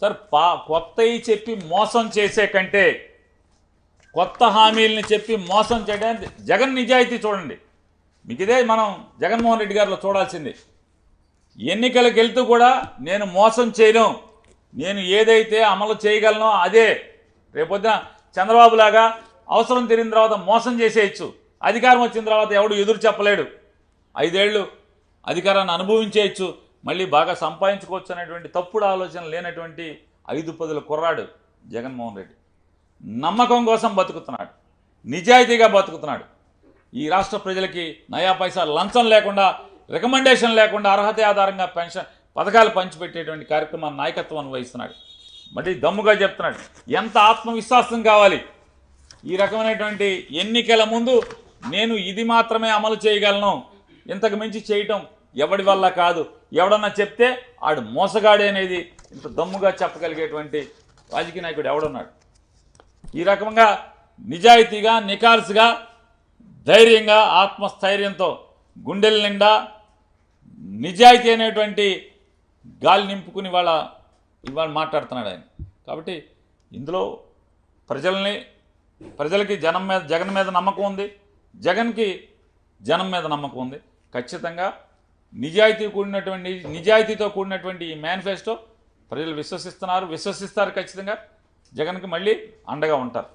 Sir పా కొత్తవి చెప్పి మోసం చేసే కంటే కొత్త హామీలని చెప్పి మోసం చేయడానికి జగన్ నిజాయితీ చూడండి. మీకు ఇదే మనం జగన్మోహన్ రెడ్డి గారిలో చూడాల్సింది. ఎన్నికలకు వెళ్తూ కూడా నేను మోసం చేయను. నేను ఏదైతే అమలు చేయగలనో అదే రేపొద్దున చంద్రబాబు లాగా అవసరం తిరిగిన తర్వాత మోసం చేసేయచ్చు. అధికారం వచ్చిన తర్వాత ఎవడు ఎదురు చెప్పలేడు. ఐదేళ్ళు అధికారాన్ని అనుభవించేయచ్చు. మళ్ళీ బాగా సంపాదించుకోవచ్చు అనేటువంటి తప్పుడు ఆలోచన లేనటువంటి ఐదు పదుల కుర్రాడు జగన్మోహన్ రెడ్డి. నమ్మకం కోసం బతుకుతున్నాడు. నిజాయితీగా బతుకుతున్నాడు. ఈ రాష్ట్ర ప్రజలకి నయా పైసా లంచం లేకుండా రికమెండేషన్ లేకుండా అర్హత ఆధారంగా పెన్షన్ పథకాలు పంచిపెట్టేటువంటి కార్యక్రమాన్ని నాయకత్వం వహిస్తున్నాడు. మళ్ళీ దమ్ముగా చెప్తున్నాడు. ఎంత ఆత్మవిశ్వాసం కావాలి? ఈ రకమైనటువంటి ఎన్నికల ముందు నేను ఇది మాత్రమే అమలు చేయగలను. ఇంతకు మించి చేయటం ఎవడి వల్ల కాదు. ఎవడన్నా చెప్తే ఆడు మోసగాడే అనేది ఇంత దమ్ముగా చెప్పగలిగేటువంటి రాజకీయ నాయకుడు ఎవడున్నాడు? ఈ రకంగా నిజాయితీగా నికార్సుగా ధైర్యంగా ఆత్మస్థైర్యంతో గుండెల నిండా నిజాయితీ అనేటువంటి గాలి నింపుకుని వాళ్ళ ఇవాళ మాట్లాడుతున్నాడు ఆయన. కాబట్టి ఇందులో ప్రజల్ని ప్రజలకి జనం మీద జగన్ మీద నమ్మకం ఉంది. జగన్కి జనం మీద నమ్మకం ఉంది. ఖచ్చితంగా నిజాయితీ కూడినటువంటి నిజాయితీతో కూడినటువంటి ఈ మేనిఫెస్టో ప్రజలు విశ్వసిస్తున్నారు. విశ్వసిస్తారు ఖచ్చితంగా. జగన్కి మళ్ళీ అండగా ఉంటారు.